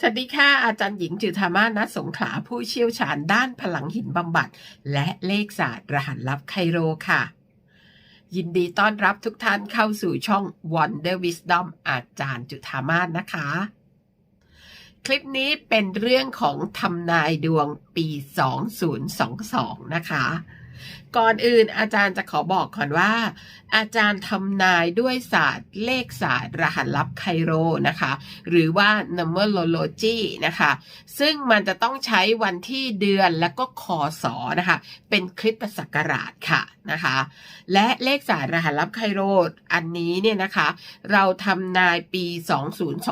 สวัสดีค่ะอาจารย์หญิงจุธามาศณสงขลาผู้เชี่ยวชาญด้านพลังหินบำบัด และเลขศาสตร์รหัสลับไคโรค่ะ ยินดีต้อนรับทุกท่านเข้าสู่ช่อง Wonder Wisdom อาจารย์จุธามาศนะคะ คลิปนี้เป็นเรื่องของทำนายดวงปี 2022 นะคะ ก่อนอื่นอาจารย์จะขอบอกก่อนว่า อาจารย์ทำนายด้วยศาสตร์เลขศาสตร์ รหัสลับไคโรนะคะ หรือว่า numerology นะคะ ซึ่งมันจะต้องใช้วันที่เดือนและก็คอสอนะคะ เป็นคริสตศักราชค่ะนะคะ และเลขศาสตร์รหัสลับไคโรอันนี้เนี่ยนะคะ เราทำนายปี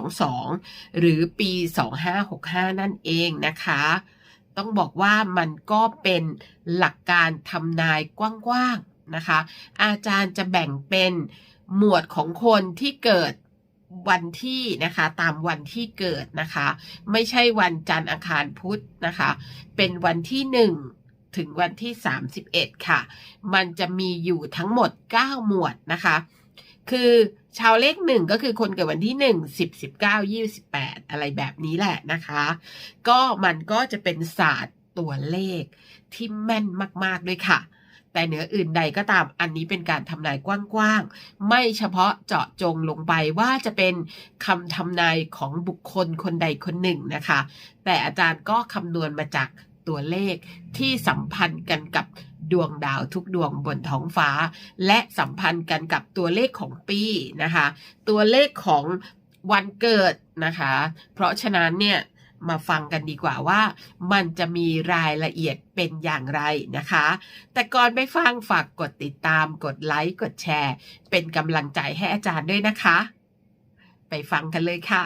2022 หรือปี 2565 นั่นเองนะคะ ต้องบอกว่ามันก็เป็นหลักการทำนายกว้างๆนะคะ อาจารย์จะแบ่งเป็นหมวดของคนที่เกิดวันที่นะคะตามวันที่เกิดนะคะ ไม่ใช่วันจันทร์อังคารพุธนะคะ เป็นวันที่หนึ่งถึงวันที่ 31 ค่ะ มันจะมีอยู่ทั้งหมด 9 หมวดนะคะ คือชาวเลขหนึ่งก็คือคนเกิดวันที่หนึ่งสิบสิบเก้ายี่สิบแปดอะไรแบบนี้แหละนะคะ ก็มันก็จะเป็นศาสตร์ตัวเลขที่แม่นมากๆด้วยค่ะ แต่เหนืออื่นใดก็ตามอันนี้เป็นการทำนายกว้างๆ ไม่เฉพาะเจาะจงลงไปว่าจะเป็นคำทำนายของบุคคลคนใดคนหนึ่งนะคะ แต่อาจารย์ก็คำนวณมาจากตัวเลขที่สัมพันธ์กันกับ ดวงดาวทุกดวงบนท้องฟ้า และสัมพันธ์กันกับตัวเลขของปีนะคะ ตัวเลขของวันเกิดนะคะ เพราะฉะนั้นเนี่ยมาฟังกันดีกว่าว่ามันจะมีรายละเอียดเป็นอย่างไรนะคะ แต่ก่อนไปฟังฝากกดติดตามกดไลค์กดแชร์ เป็นกำลังใจให้อาจารย์ด้วยนะคะ ไปฟังกันเลยค่ะ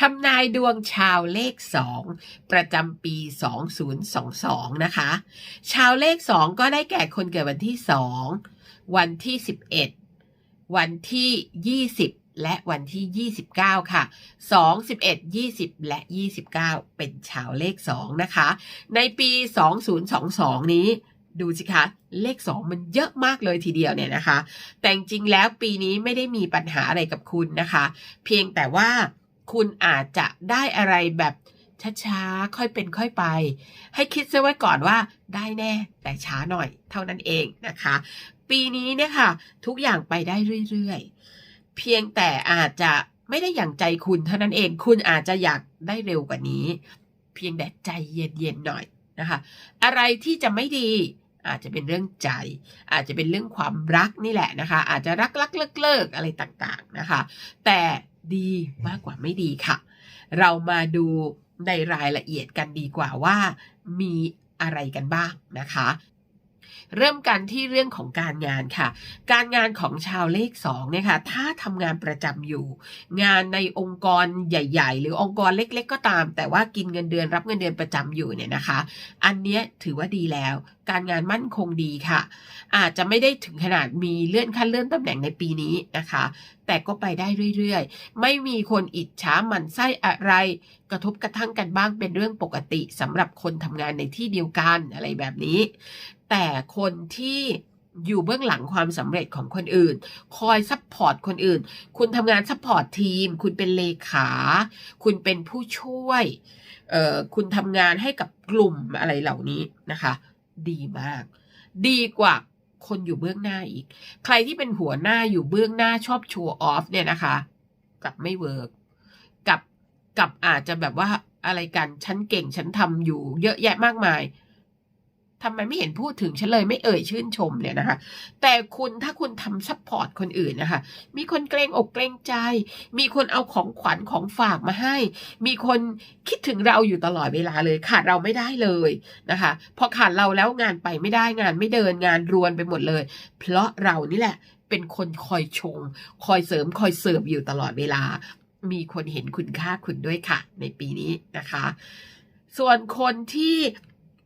ทำนายดวงชาวเลข 2 ประจำปี 2022 นะคะ ชาวเลข 2 ก็ได้แก่คนเกิดวันที่ 2 วันที่ 11 วันที่ 20 และวันที่ 29 ค่ะ 2 11 20 และ 29 เป็นชาวเลข 2 นะคะ ในปี 2022 นี้ดูสิคะ เลข 2 มันเยอะมากเลยทีเดียวเนี่ยนะคะ แต่จริงแล้วปีนี้ไม่ได้มีปัญหาอะไรกับคุณนะคะ เพียงแต่ว่า คุณอาจจะได้อะไรแบบช้าๆ ค่อยเป็นค่อยไป ให้คิดซะไว้ก่อนว่าได้แน่แต่ช้าหน่อยเท่านั้นเองนะคะ ปีนี้เนี่ยค่ะ ทุกอย่างไปได้เรื่อยๆ เพียงแต่อาจจะไม่ได้อย่างใจคุณเท่านั้นเอง คุณอาจจะอยากได้เร็วกว่านี้ เพียงแต่ใจเย็นๆหน่อยนะคะ อะไรที่จะไม่ดีอาจจะเป็นเรื่องใจ อาจจะเป็นเรื่องความรักนี่แหละนะคะ อาจจะรักรักเลิกเลิกอะไรต่างๆนะคะ แต่ ดีมากกว่าไม่ดีค่ะ เรามาดูในรายละเอียดกันดีกว่าว่า มีอะไรกันบ้างนะคะ เริ่มกันที่เรื่องของการงานค่ะ การงานของชาวเลข2เนี่ยค่ะ ถ้าทำงานประจำอยู่ งานในองค์กรใหญ่ ๆ หรือองค์กรเล็ก ๆ ก็ตาม แต่ว่ากินเงินเดือนรับเงินเดือนประจำอยู่เนี่ยนะคะ อันเนี้ยถือว่าดีแล้ว การงานมั่นคงดีค่ะ อาจจะไม่ได้ถึงขนาดมีเลื่อนขั้นเลื่อนตำแหน่งในปีนี้นะคะ แต่ก็ไปได้เรื่อยๆ ไม่มีคนอิจฉาหมันไส้อะไร กระทบกระทั่งกันบ้างเป็นเรื่องปกติสำหรับคนทำงานในที่เดียวกันอะไรแบบนี้ แต่คนที่อยู่เบื้องหลังความสำเร็จของคนอื่น คอยซัพพอร์ตคนอื่น คุณทำงานซัพพอร์ตทีม คุณเป็นเลขา คุณเป็นผู้ช่วย เอ่อ คุณทำงานให้กับกลุ่มอะไรเหล่านี้นะคะ ดีมาก ดีกว่า คนอยู่เบื้องหน้าอีก ใครที่เป็นหัวหน้าอยู่เบื้องหน้าชอบโชว์ออฟเนี่ยนะคะกลับไม่เวิร์กกับกับอาจจะแบบว่าอะไรกัน ฉันเก่งฉันทำอยู่เยอะแยะมากมาย ทำไมไม่เห็นพูดถึงฉันเลยไม่เอ่ยชื่นชมเนี่ยนะคะ แต่คุณถ้าคุณทำซัพพอร์ตคนอื่นนะคะ มีคนเกรงอกเกรงใจ มีคนเอาของขวัญของฝากมาให้ มีคนคิดถึงเราอยู่ตลอดเวลาเลยขาดเราไม่ได้เลยนะคะ พอขาดเราแล้วงานไปไม่ได้งานไม่เดินงานรวนไปหมดเลย เพราะเรานี่แหละ เป็นคนคอยชง คอยเสริมคอยเสิร์ฟอยู่ตลอดเวลา มีคนเห็นคุณค่าคุณด้วยค่ะ ในปีนี้นะคะ ส่วนคนที่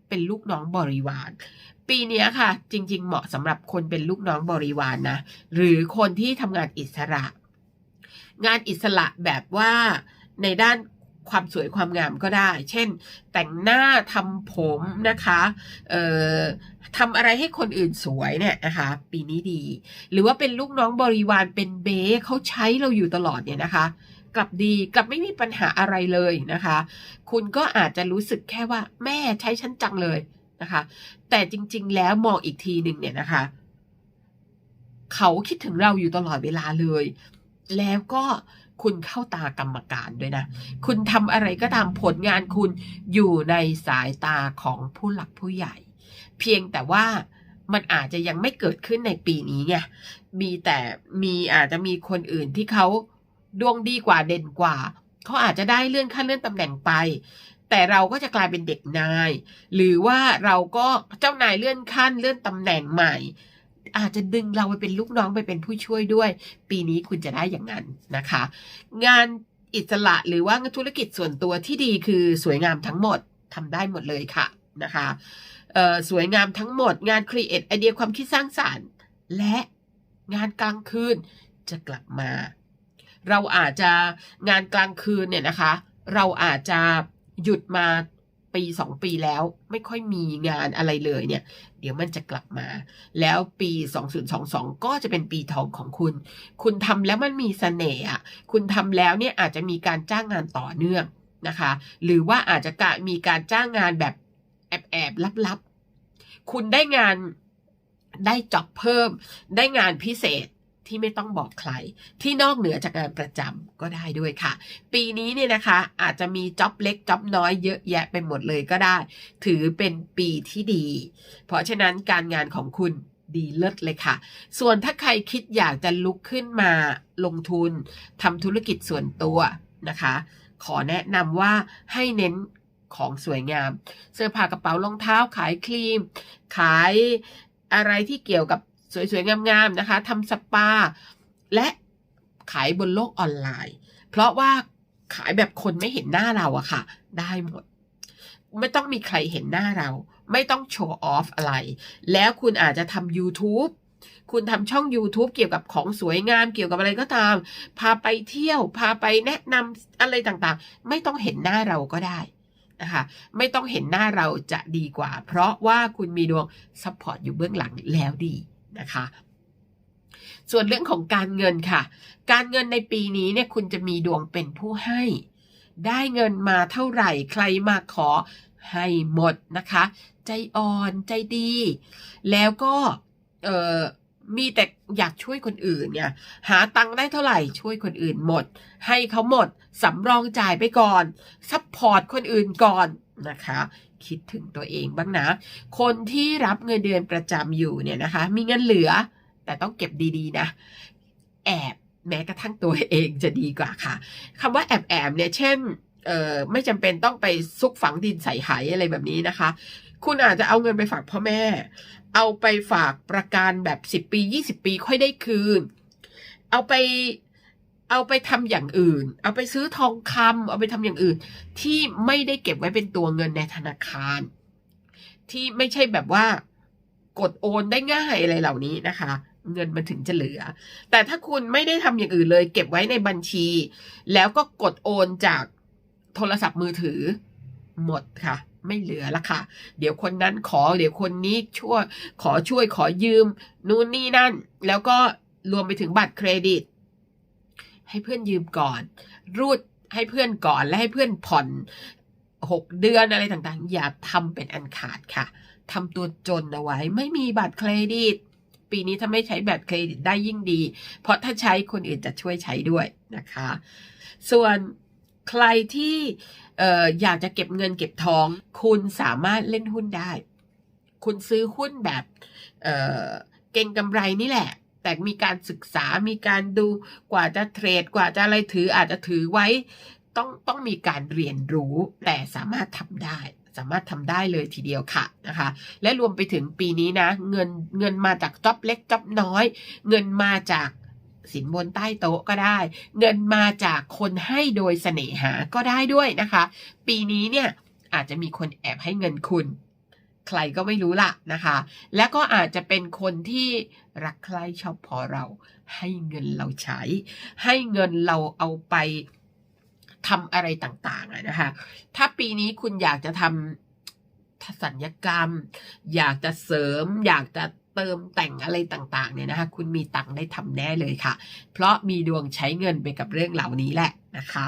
เป็นลูกน้องบริวาร ปีนี้ค่ะ จริง ๆ เหมาะสำหรับคนเป็นลูกน้องบริวารนนะหรือคนที่ทำงานอิสระ งานอิสระแบบว่าในด้านความสวยความงามก็ได้ เช่น แต่งหน้าทำผมนะคะ เอ่อทำอะไรให้คนอื่นสวยเนี่ยนะคะ ปีนี้ดี หรือว่าเป็นลูกน้องบริวารเป็นเบ้เขาใช้เราอยู่ตลอดเนี่ยนะคะ กลับดีกลับไม่มีปัญหาอะไรเลยนะคะ คุณก็อาจจะรู้สึกแค่ว่าแม่ใช้ฉันจังเลยนะคะ แต่จริง ๆ แล้วมองอีกทีหนึ่งเนี่ยนะคะ เขาคิดถึงเราอยู่ตลอดเวลาเลย แล้วก็คุณเข้าตากรรมการด้วยนะ คุณทำอะไรก็ตามผลงานคุณอยู่ในสายตาของผู้หลักผู้ใหญ่ เพียงแต่ว่ามันอาจจะยังไม่เกิดขึ้นในปีนี้ไง มีแต่มีอาจจะมีคนอื่นที่เขา ดวงดีกว่าเด่นกว่า เขาอาจจะได้เลื่อนขั้นเลื่อนตำแหน่งไป แต่เราก็จะกลายเป็นเด็กนาย หรือว่าเราก็เจ้านายเลื่อนขั้นเลื่อนตำแหน่งใหม่ อาจจะดึงเราไปเป็นลูกน้องไปเป็นผู้ช่วยด้วย ปีนี้คุณจะได้อย่างนั้นนะคะ งานอิสระหรือว่างานธุรกิจส่วนตัวที่ดีคือสวยงามทั้งหมดทำได้หมดเลยค่ะนะคะสวยงามทั้งหมดงานครีเอทไอเดียความคิดสร้างสารรค์ และงานกลางคืนจะกลับมา เราอาจจะงานกลางคืนเนี่ยนะคะ เราอาจจะหยุดมาปีสองปีแล้วไม่ค่อยมีงานอะไรเลยเนี่ย เดี๋ยวมันจะกลับมา แล้วปี 2022 ก็จะเป็นปีทองของคุณ คุณทำแล้วมันมีเสน่ห์คุณทำแล้วเนี่ยอาจจะมีการจ้างงานต่อเนื่องนะคะ หรือว่าอาจจะมีการจ้างงานแบบแอบแอบๆลับๆ คุณได้งานได้จ็อบเพิ่ม ได้งานพิเศษ ที่ไม่ต้องบอกใคร ที่นอกเหนือจากงานประจำก็ได้ด้วยค่ะ ปีนี้เนี่ยนะคะอาจจะมีจ็อบเล็กจ็อบน้อยเยอะแยะไปหมดเลยก็ได้ ถือเป็นปีที่ดี เพราะฉะนั้นการงานของคุณดีเลิศเลยค่ะ ส่วนถ้าใครคิดอยากจะลุกขึ้นมาลงทุนทำธุรกิจส่วนตัวนะคะ ขอแนะนำว่าให้เน้นของสวยงาม เสื้อผ้ากระเป๋ารองเท้าขายครีม ขายอะไรที่เกี่ยวกับ สวยๆ งามๆนะคะทำสปา และขายบนโลกออนไลน์ เพราะว่าขายแบบคนไม่เห็นหน้าเราอะค่ะ ได้หมด ไม่ต้องมีใครเห็นหน้าเรา ไม่ต้องโชว์ออฟอะไร แล้วคุณอาจจะทำ YouTube คุณทำช่อง YouTube เกี่ยวกับของสวยงามเกี่ยวกับอะไรก็ตาม พาไปเที่ยว พาไปแนะนำอะไรต่างๆ ไม่ต้องเห็นหน้าเราก็ได้นะคะไม่ต้องเห็นหน้าเราจะดีกว่า เพราะว่าคุณมีดวงซัพพอร์ตอยู่เบื้องหลังแล้วดี นะคะ ส่วนเรื่องของการเงินค่ะ การเงินในปีนี้เนี่ยคุณจะมีดวงเป็นผู้ให้ ได้เงินมาเท่าไหร่ใครมาขอให้หมดนะคะ ใจอ่อนใจดี แล้วก็เออมีแต่อยากช่วยคนอื่นเนี่ย หาตังค์ได้เท่าไหร่ช่วยคนอื่นหมด ให้เขาหมดสำรองจ่ายไปก่อนซัพพอร์ตคนอื่นก่อนนะคะ คิดถึงตัวเองบ้างนะ คนที่รับเงินเดือนประจำอยู่เนี่ยนะคะ มีเงินเหลือแต่ต้องเก็บดีๆนะ แอบแม้กระทั่งตัวเองจะดีกว่าค่ะคำว่าแอบแอบเนี่ยเช่นเอ่อไม่จำเป็นต้องไปซุกฝังดินใส่หายอะไรแบบนี้นะคะ คุณอาจจะเอาเงินไปฝากพ่อแม่ เอาไปฝากประกันแบบสิบปียี่สิบปีค่อยได้คืน เอาไป เอาไปทำอย่างอื่น เอาไปซื้อทองคำเอาไปทำอย่างอื่น ที่ไม่ได้เก็บไว้เป็นตัวเงินในธนาคาร ที่ไม่ใช่แบบว่ากดโอนได้ง่ายอะไรเหล่านี้นะคะ เงินมันถึงจะเหลือ แต่ถ้าคุณไม่ได้ทำอย่างอื่นเลย เก็บไว้ในบัญชี แล้วก็กดโอนจากโทรศัพท์มือถือหมดค่ะ ไม่เหลือละค่ะ เดี๋ยวคนนั้นขอ เดี๋ยวคนนี้ช่วยขอช่วยขอยืม นู่นนี่นั่น แล้วก็รวมไปถึงบัตรเครดิต ให้เพื่อนยืมก่อน รูดให้เพื่อนก่อนและให้เพื่อนผ่อนหกเดือนอะไรต่างๆ อย่าทำเป็นอันขาดค่ะทำตัวจนเอาไว้ ไม่มีบัตรเครดิต ปีนี้ถ้าไม่ใช้บัตรเครดิตได้ยิ่งดี เพราะถ้าใช้คนอื่นจะช่วยใช้ด้วยนะคะ ส่วนใครที่อ่ออยากจะเก็บเงินเก็บทอง คุณสามารถเล่นหุ้นได้ คุณซื้อหุ้นแบบเเก่งกำไรนี่แหละ แต่มีการศึกษามีการดูกว่าจะเทรดกว่าจะอะไรถืออาจจะถือไว้ ต้องต้องมีการเรียนรู้แต่สามารถทำได้สามารถทำได้เลยทีเดียวค่ะนะคะ และรวมไปถึงปีนี้นะ เงินเงินมาจากจ็อบเล็กจ็อบน้อย เงินมาจากสินบนใต้โต๊ะก็ได้ เงินมาจากคนให้โดยเสน่หาก็ได้ด้วยนะคะ ปีนี้เนี่ยอาจจะมีคนแอบให้เงินคุณ ใครก็ไม่รู้ละนะคะ และก็อาจจะเป็นคนที่รักใคร่ชอบพอเรา ให้เงินเราใช้ ให้เงินเราเอาไปทำอะไรต่างๆนะคะ ถ้าปีนี้คุณอยากจะทำสัญญกรรม อยากจะเสริม อยากจะเติมแต่งอะไรต่างๆเนี่ยนะคะ คุณมีตังค์ได้ทำแน่เลยค่ะ เพราะมีดวงใช้เงินไปกับเรื่องเหล่านี้แหละนะคะ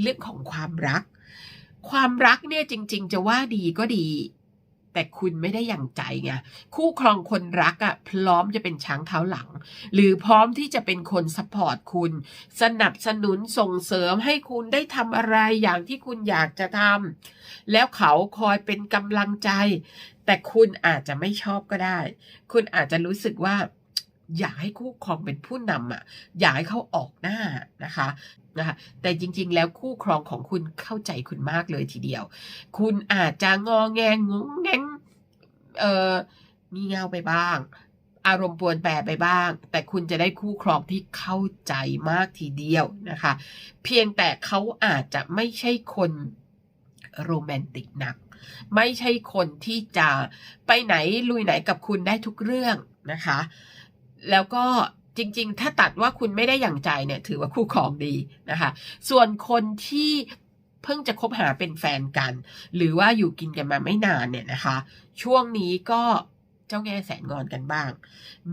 เรื่องของความรัก ความรักเนี่ยจริง ๆ จะว่าดีก็ดี แต่คุณไม่ได้อย่างใจไงคู่ครองคนรักอะ่ะพร้อมจะเป็นช้างเท้าหลัง หรือพร้อมที่จะเป็นคนสปอร์ตคุณ สนับสนุนส่งเสริมให้คุณได้ทำอะไรอย่างที่คุณอยากจะทำแล้วเขาคอยเป็นกำลังใจ แต่คุณอาจจะไม่ชอบก็ได้ คุณอาจจะรู้สึกว่า อยากให้คู่ครองเป็นผู้นำอะอยากให้เขาออกหน้านะคะนะคะแต่จริง ๆ แล้วคู่ครองของคุณเข้าใจคุณมากเลยทีเดียว คุณอาจจะงอแงงงแงงเอ่อมีเงาไปบ้าง อารมณ์ปวนแปรไปบ้าง แต่คุณจะได้คู่ครองที่เข้าใจมากทีเดียวนะคะ เพียงแต่เขาอาจจะไม่ใช่คนโรแมนติกนัก ไม่ใช่คนที่จะไปไหนลุยไหนกับคุณได้ทุกเรื่องนะคะ แล้วก็จริง ๆ ถ้าตัดว่าคุณไม่ได้อย่างใจเนี่ย ถือว่าคู่ครองดีนะคะ ส่วนคนที่เพิ่งจะคบหาเป็นแฟนกัน หรือว่าอยู่กินกันมาไม่นานเนี่ยนะคะ ช่วงนี้ก็เจ้าแง่แสนงอนกันบ้าง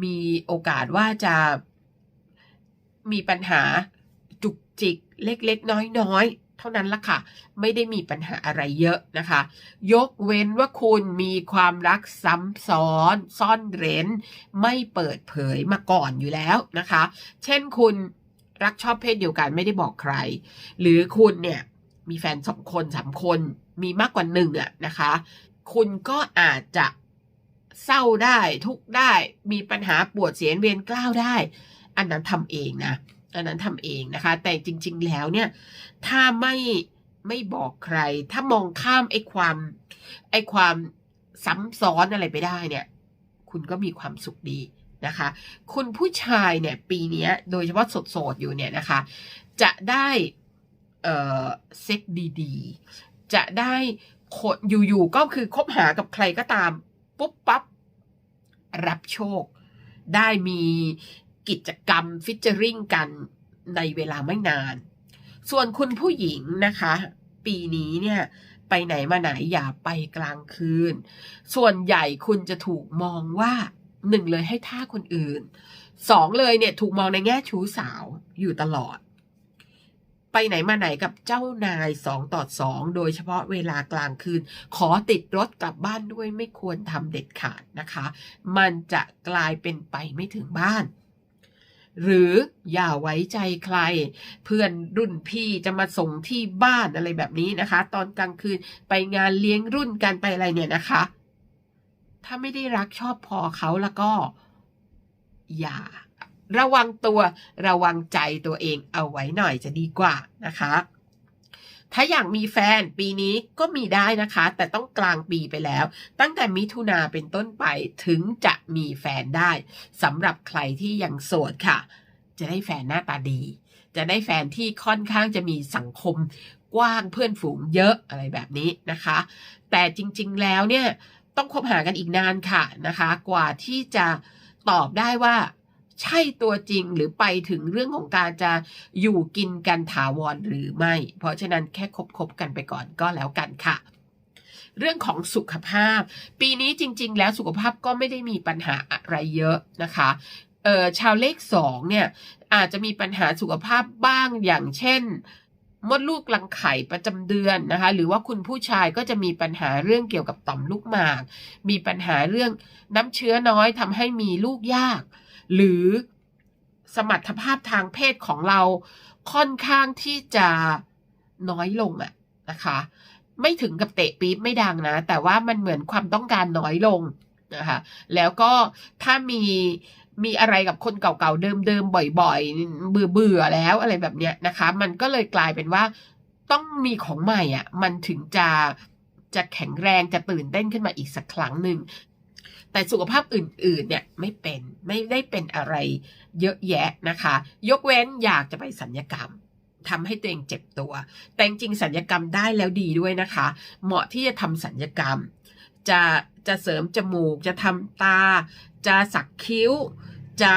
มีโอกาสว่าจะมีปัญหาจุกจิกเล็ก ๆ น้อย ๆ เท่านั้นละค่ะ ไม่ได้มีปัญหาอะไรเยอะนะคะ ยกเว้นว่าคุณมีความรักซ้ำซ้อน ซ่อนเร้น ไม่เปิดเผยมาก่อนอยู่แล้วนะคะ เช่นคุณรักชอบเพศเดียวกันไม่ได้บอกใคร หรือคุณเนี่ยมีแฟนสองคนสามคนมีมากกว่าหนึ่งอะนะคะ คุณก็อาจจะเศร้าได้ทุกได้มีปัญหาปวดเสียนเวียนกล้าวได้ อันนั้นทำเองนะ อันนั้นทำเองนะคะ แต่จริง ๆ แล้วเนี่ย ถ้าไม่ไม่บอกใคร ถ้ามองข้ามไอ้ความ ไอ้ความซ้ำซ้อนอะไรไปได้เนี่ย คุณก็มีความสุขดีนะคะ คุณผู้ชายเนี่ย ปีนี้โดยเฉพาะสดๆอยู่เนี่ยนะคะ จะได้เอ่อเซ็กดีๆ จะได้คนอยู่ๆก็คือคบหากับใครก็ตาม ปุ๊บปั๊บรับโชค ได้มี กิจกรรมฟิชเจอริงกันในเวลาไม่นาน ส่วนคุณผู้หญิงนะคะ ปีนี้เนี่ยไปไหนมาไหนอย่าไปกลางคืน ส่วนใหญ่คุณจะถูกมองว่าหนึ่งเลยให้ท่าคนอื่นสองเลยเนี่ยถูกมองในแง่ชู้สาวอยู่ตลอด ไปไหนมาไหนกับเจ้านายสองต่อสองโดยเฉพาะเวลากลางคืน ขอติดรถกลับบ้านด้วยไม่ควรทำเด็ดขาดนะคะ มันจะกลายเป็นไปไม่ถึงบ้าน หรืออย่าไว้ใจใคร เพื่อนรุ่นพี่จะมาส่งที่บ้านอะไรแบบนี้นะคะ ตอนกลางคืนไปงานเลี้ยงรุ่นกันไปอะไรเนี่ยนะคะ ถ้าไม่ได้รักชอบพอเขาแล้วก็ อย่า ระวังตัวระวังใจตัวเองเอาไว้หน่อยจะดีกว่านะคะ ถ้าอยากมีแฟนปีนี้ก็มีได้นะคะ แต่ต้องกลางปีไปแล้ว ตั้งแต่มิถุนาเป็นต้นไปถึงจะมีแฟนได้สำหรับใครที่ยังโสดค่ะ จะได้แฟนหน้าตาดี จะได้แฟนที่ค่อนข้างจะมีสังคมกว้างเพื่อนฝูงเยอะอะไรแบบนี้นะคะ แต่จริงๆแล้วเนี่ยต้องคบหากันอีกนานค่ะนะคะ กว่าที่จะตอบได้ว่า ใช่ตัวจริงหรือไปถึงเรื่องของการจะอยู่กินกันถาวรหรือไม่ เพราะฉะนั้นแค่คบคบกันไปก่อนก็แล้วกันค่ะเรื่องของสุขภาพ ปีนี้จริง ๆ แล้วสุขภาพก็ไม่ได้มีปัญหาอะไรเยอะนะคะเออชาวเลขสองเนี่ยอาจจะมีปัญหาสุขภาพบ้างอย่างเช่น มดลูกรังไข่ประจำเดือนนะคะ หรือว่าคุณผู้ชายก็จะมีปัญหาเรื่องเกี่ยวกับต่อมลูกหมาก มีปัญหาเรื่องน้ำเชื้อน้อยทำให้มีลูกยาก หรือสมรรถภาพทางเพศของเราค่อนข้างที่จะน้อยลงอะนะคะ ไม่ถึงกับเตะปี๊บไม่ดังนะ แต่ว่ามันเหมือนความต้องการน้อยลงนะคะ แล้วก็ถ้ามีมีอะไรกับคนเก่าๆเดิมๆบ่อยๆ เบื่อๆแล้วอะไรแบบเนี้ยนะคะ มันก็เลยกลายเป็นว่าต้องมีของใหม่อะ มันถึงจะจะแข็งแรงจะตื่นเต้นขึ้นมาอีกสักครั้งหนึ่ง แต่สุขภาพอื่นๆเนี่ยไม่เป็นไม่ได้เป็นอะไรเยอะแยะนะคะ ยกเว้นอยากจะไปสัญญกรรมทำให้ตัวเองเจ็บตัว แต่จริงสัญญกรรมได้แล้วดีด้วยนะคะ เหมาะที่จะทำสัญญกรรม จะจะเสริมจมูก จะทำตา จะสักคิ้ว จะ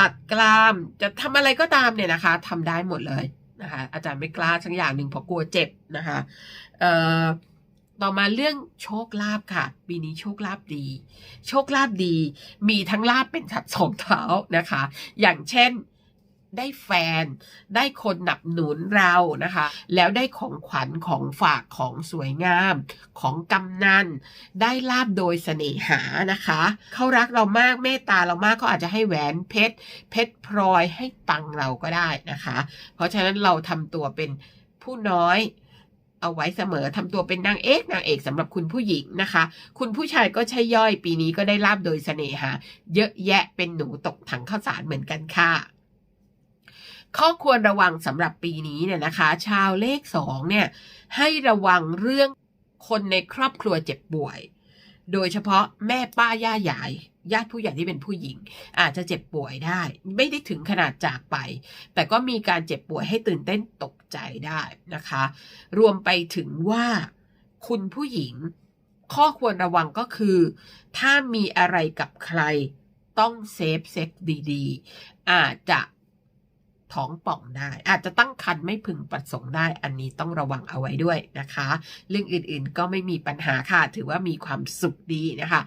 ตัดกราม จะทำอะไรก็ตามเนี่ยนะคะทำได้หมดเลยนะคะ อาจารย์ไม่กล้าสักอย่างหนึ่งเพราะกลัวเจ็บนะคะ เอ่อ ต่อมาเรื่องโชคลาภค่ะ ปีนี้โชคลาภดี โชคลาภดี มีทั้งลาภเป็นสัตว์สองเท้านะคะ อย่างเช่นได้แฟน ได้คนหนับหนุนเรานะคะ แล้วได้ของขวัญของฝากของสวยงาม ของกำนัน ได้ลาบโดยเสน่หานะคะ เขารักเรามากเมตตาเรามากก็อาจจะให้แหวนเพชร เพชรพลอยให้ตังเราก็ได้นะคะ เพราะฉะนั้นเราทำตัวเป็นผู้น้อย เอาไว้เสมอทำตัวเป็นนางเอกนางเอกสำหรับคุณผู้หญิงนะคะ คุณผู้ชายก็ใช่ย่อยปีนี้ก็ได้ลาบโดยเสน่หา เยอะแยะเป็นหนูตกถังข้าวสารเหมือนกันค่ะข้อควรระวังสำหรับปีนี้เนี่ยนะคะ ชาวเลขสองเนี่ยให้ระวังเรื่องคนในครอบครัวเจ็บป่วย โดยเฉพาะแม่ป้าย่ายาย ญาติผู้ใหญ่ที่เป็นผู้หญิง อาจจะเจ็บป่วยได้ ไม่ได้ถึงขนาดจากไป แต่ก็มีการเจ็บป่วยให้ตื่นเต้นตกใจได้นะคะ รวมไปถึงว่าคุณผู้หญิง ข้อควรระวังก็คือ ถ้ามีอะไรกับใครต้องเซฟเซ็กดีๆ อาจจะ ท้องป่องได้ อาจจะตั้งครรภ์ไม่พึงประสงค์ได้ อันนี้ต้องระวังเอาไว้ด้วยนะคะ เรื่องอื่นๆก็ไม่มีปัญหาค่ะ ถือว่ามีความสุขดีนะคะ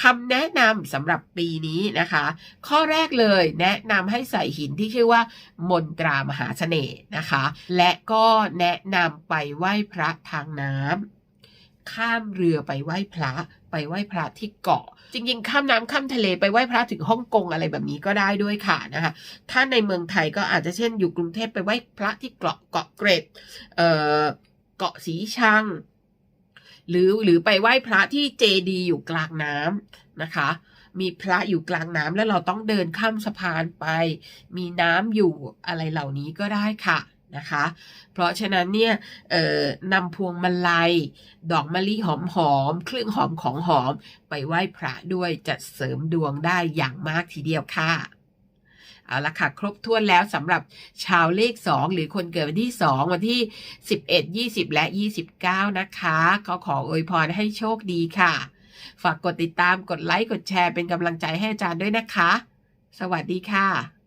คำแนะนำสำหรับปีนี้นะคะ ข้อแรกเลยแนะนำให้ใส่หินที่ชื่อว่า มนตรามหาเสน่ห์นะคะ และก็แนะนำไปไหว้พระทางน้ำ ข้ามเรือไปไหว้พระไปไหว้พระที่เกาะ จริงๆ ข้ามน้ำข้ามทะเลไปไหว้พระถึงฮ่องกงอะไรแบบนี้ก็ได้ด้วยค่ะนะคะถ้าในเมืองไทยก็อาจจะเช่นอยู่กรุงเทพไปไหว้พระที่เกาะเกาะเกร็ดเอ่อเกาะสีชัง หรือหรือไปไหว้พระที่เจดีย์อยู่กลางน้ำนะคะ มีพระอยู่กลางน้ำแล้วเราต้องเดินข้ามสะพานไป มีน้ำอยู่อะไรเหล่านี้ก็ได้ค่ะ นะคะ เพราะฉะนั้นเนี่ยนำพวงมาลัย ดอกมะลิหอมหอมๆเครื่องหอมของหอมไปไหว้พระด้วยจะเสริมดวงได้อย่างมากทีเดียวค่ะเอาละค่ะ ครบถ้วนแล้วสำหรับชาวเลข 2 หรือคนเกิดวันที่ 2 วันที่ 11 20 และ 29 นะคะก็ขออวยพรให้โชคดีค่ะ ฝากกดติดตามกดไลค์ กดแชร์เป็นกำลังใจให้อาจารย์ด้วยนะคะ สวัสดีค่ะ